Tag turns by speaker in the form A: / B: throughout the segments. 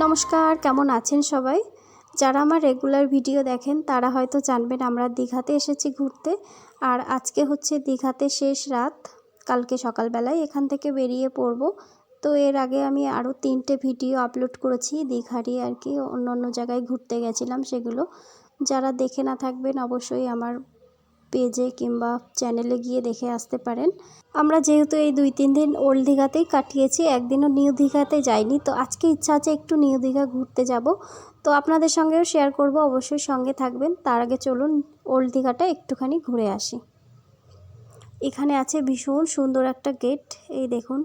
A: নমস্কার, কেমন আছেন সবাই? যারা আমার রেগুলার ভিডিও দেখেন, তারা হয়তো জানবেন আমরা দীঘাতে এসেছি ঘুরতে। আর আজকে হচ্ছে দীঘাতে শেষ রাত। কালকে সকালবেলায় এখান থেকে বেরিয়ে পড়ব। তো এর আগে আমি আরও তিনটে ভিডিও আপলোড করেছি দীঘারই আর কি। অন্য অন্য জায়গায় ঘুরতে গেছিলাম সেগুলো। যারা দেখে না থাকবেন, অবশ্যই আমার পেজে কিংবা চ্যানেলে গিয়ে দেখে আসতে পারেন। আমরা যেহেতু এই দুই তিন দিন ওল্ড দীঘাতেই কাটিয়েছি, একদিনও নিউ দীঘাতে যাইনি। তো আজকে ইচ্ছা আছে একটু নিউ দীঘা ঘুরতে যাব। তো আপনাদের সঙ্গেও শেয়ার করব, অবশ্যই সঙ্গে থাকবেন। তার আগে চলুন ওল্ড দীঘাটা একটুখানি ঘুরে আসি। এখানে আছে ভীষণ সুন্দর একটা গেট এই দেখুন।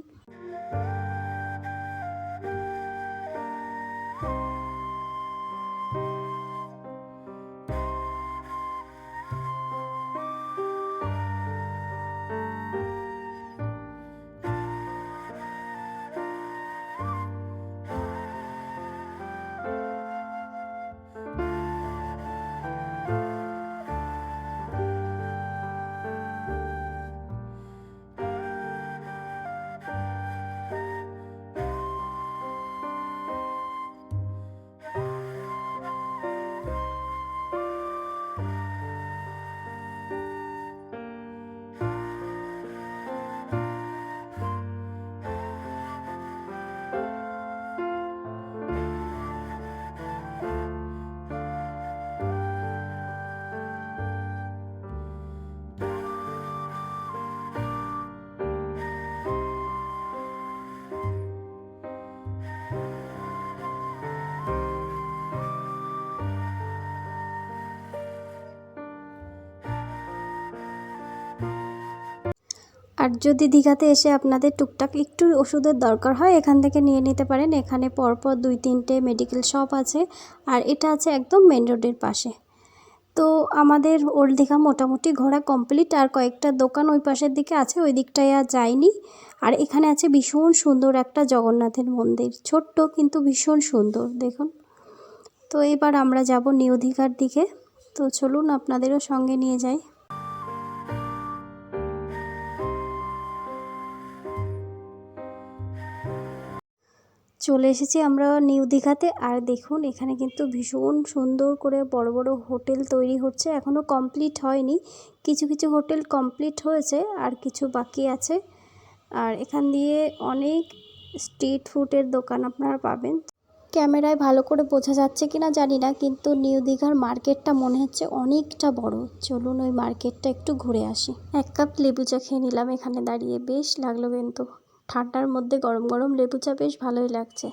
A: আর যদি দীঘাতে এসে আপনাদের টুকটাক একটু ওষুধের দরকার হয়, এখান থেকে নিয়ে নিতে পারেন। এখানে পরপর দুই, তিনটে মেডিকেল শপ আছে আর এটা আছে একদম মেন রোডের পাশে। তো আমাদের ওল্ড দীঘা মোটামুটি ঘোরা কমপ্লিট আর কয়েকটা দোকান ওই পাশের দিকে আছে, ওই দিকটায় আর যায়নি আর এখানে আছে ভীষণ সুন্দর একটা জগন্নাথের মন্দির, ছোট্ট কিন্তু ভীষণ সুন্দর, দেখুন। তো এবার আমরা যাব নিউ দীঘার দিকে। তো চলুন আপনাদেরও সঙ্গে নিয়ে যাই। চলে এসেছি আমরা নিউ দীঘাতে। আর দেখুন, এখানে কিন্তু ভীষণ সুন্দর করে বড় বড় হোটেল তৈরি হচ্ছে। এখনও কমপ্লিট হয়নি। কিছু কিছু হোটেল কমপ্লিট হয়েছে আর কিছু বাকি আছে। আর এখান দিয়ে অনেক স্ট্রিট ফুডের দোকান আপনারা পাবেন। ক্যামেরায় ভালো করে বোঝা যাচ্ছে কি না জানি না, কিন্তু নিউ দীঘার মার্কেটটা মনে হচ্ছে অনেকটা বড়। চলুন ওই মার্কেটটা একটু ঘুরে আসি। এক কাপ লেবু চা খেয়ে নিলাম এখানে দাঁড়িয়ে। বেশ লাগল কিন্তু। ঠান্ডার মধ্যে গরম গরম লেবু চা বেশ ভালোই লাগছে।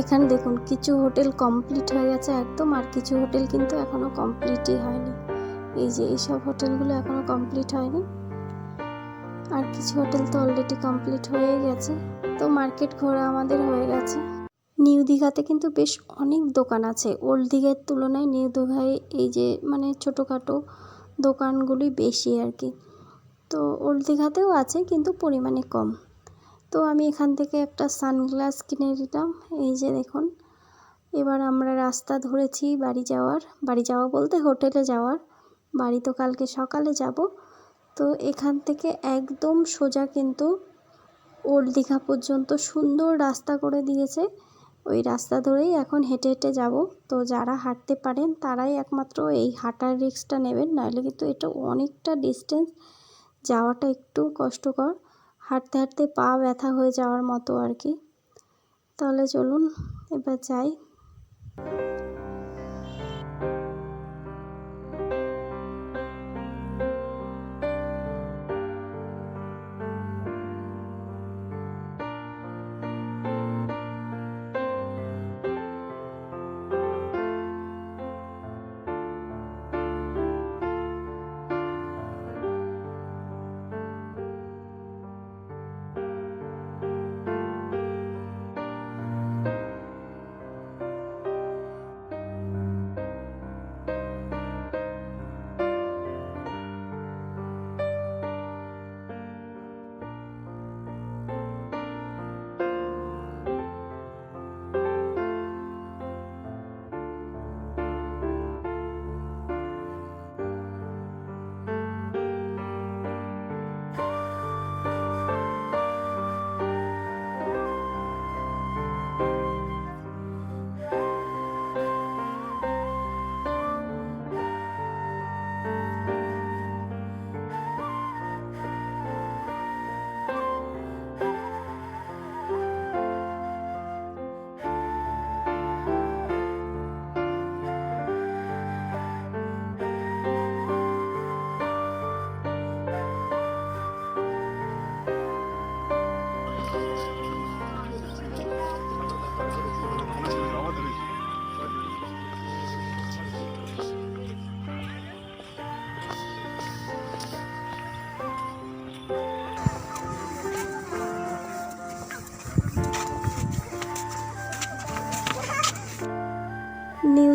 A: এখানে দেখুন, কিছু হোটেল কমপ্লিট হয়ে গেছে একদম, আর কিছু হোটেল কিন্তু এখনও কমপ্লিটই হয়নি। এই যে এইসব হোটেলগুলো এখনও কমপ্লিট হয়নি। আর কিছু হোটেল তো অলরেডি কমপ্লিট হয়ে গেছে। তো মার্কেট ঘোরা আমাদের হয়ে গেছে। নিউ দীঘাতে কিন্তু বেশ অনেক দোকান আছে। ওল্ড দীঘার তুলনায় নিউ দীঘায় এই যে মানে ছোটোখাটো দোকানগুলি বেশি আর কি। তো ওল্ড দীঘাতেও আছে, কিন্তু পরিমাণে কম। তো আমি এখান থেকে একটা সানগ্লাস কিনে নিলাম। এই যে দেখুন, এবার আমরা রাস্তা ধরেছি বাড়ি যাওয়ার। বাড়ি যাওয়া বলতে হোটেলে যাওয়ার। বাড়ি তো কালকে সকালে যাব। তো এখান থেকে একদম সোজা কিন্তু ওল্ড দীঘা পর্যন্ত সুন্দর রাস্তা করে দিয়েছে। ওই রাস্তা ধরেই এখন হেঁটে হেঁটে যাব। তো যারা হাঁটতে পারেন, তারাই একমাত্র এই হাঁটার রিস্কটা নেবেন। নাহলে কিন্তু এটা অনেকটা ডিস্টেন্স যাওয়াটা একটু কষ্টকর। হাঁটতে হাঁটতে পা ব্যথা হয়ে যাওয়ার মতো আর কি। তাহলে চলুন এবার যাই।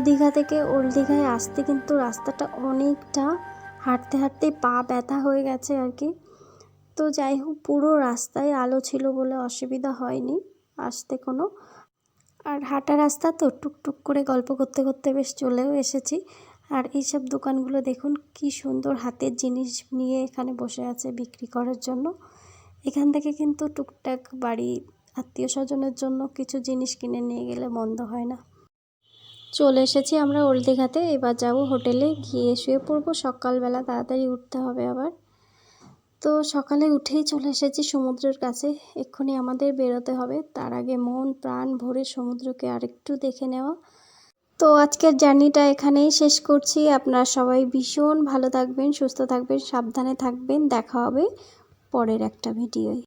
A: দীঘা থেকে ওল্ড দীঘায় আসতে কিন্তু রাস্তাটা অনেকটা হাঁটতে হাঁটতে পা ব্যথা হয়ে গেছে আর কি। তো যাই হোক, পুরো রাস্তায় আলো ছিল বলে অসুবিধা হয়নি আসতে কোনো। আর হাঁটা রাস্তা তো টুকটুক করে গল্প করতে করতে বেশ চলেও এসেছি। আর এইসব দোকানগুলো দেখুন, কি সুন্দর হাতের জিনিস নিয়ে এখানে বসে আছে বিক্রি করার জন্য। এখান থেকে কিন্তু টুকটাক বাড়ি আত্মীয় স্বজনের জন্য কিছু জিনিস কিনে নিয়ে গেলে মন্দ হয় না। চলে এসেছি আমরা ওল্ড দীঘাতে এবার যাব হোটেলে। গিয়ে শুয়ে পড়ব। সকালবেলা তাড়াতাড়ি উঠতে হবে আবার। তো সকালে উঠেই চলে এসেছি সমুদ্রের কাছে। এক্ষুনি আমাদের বেরোতে হবে। তার আগে মন প্রাণ ভরে সমুদ্রকে আরেকটু দেখে নেওয়া। তো আজকের জার্নিটা এখানেই শেষ করছি। আপনারা সবাই ভীষণ ভালো থাকবেন, সুস্থ থাকবেন, সাবধানে থাকবেন। দেখা হবে পরের একটা ভিডিওয়।